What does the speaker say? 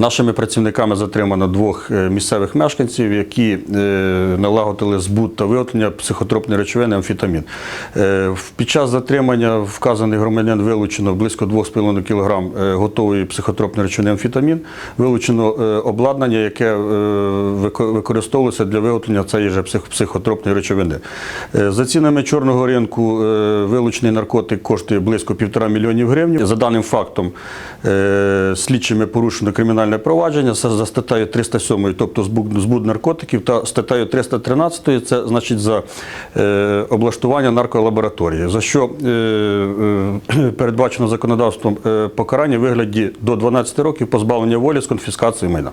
Нашими працівниками затримано двох е, місцевих мешканців, які е, налагодили збут та виготовлення психотропної речовини амфетамін. Е, Під час затримання вказаних громадян вилучено близько 2,5 кг готової психотропної речовини амфетамін. Вилучено обладнання, яке використовувалося для виготовлення цієї ж психотропної речовини. За цінами чорного ринку вилучений наркотик коштує близько півтора мільйонів гривень. За даним фактом слідчими порушено кримінальне провадження це за статтею 307, тобто збуд, наркотиків, та статтею 313, це значить за е, облаштування нарколабораторії, за що е, е, передбачено законодавством е, покарання в вигляді до 12 років позбавлення волі з конфіскацією майна.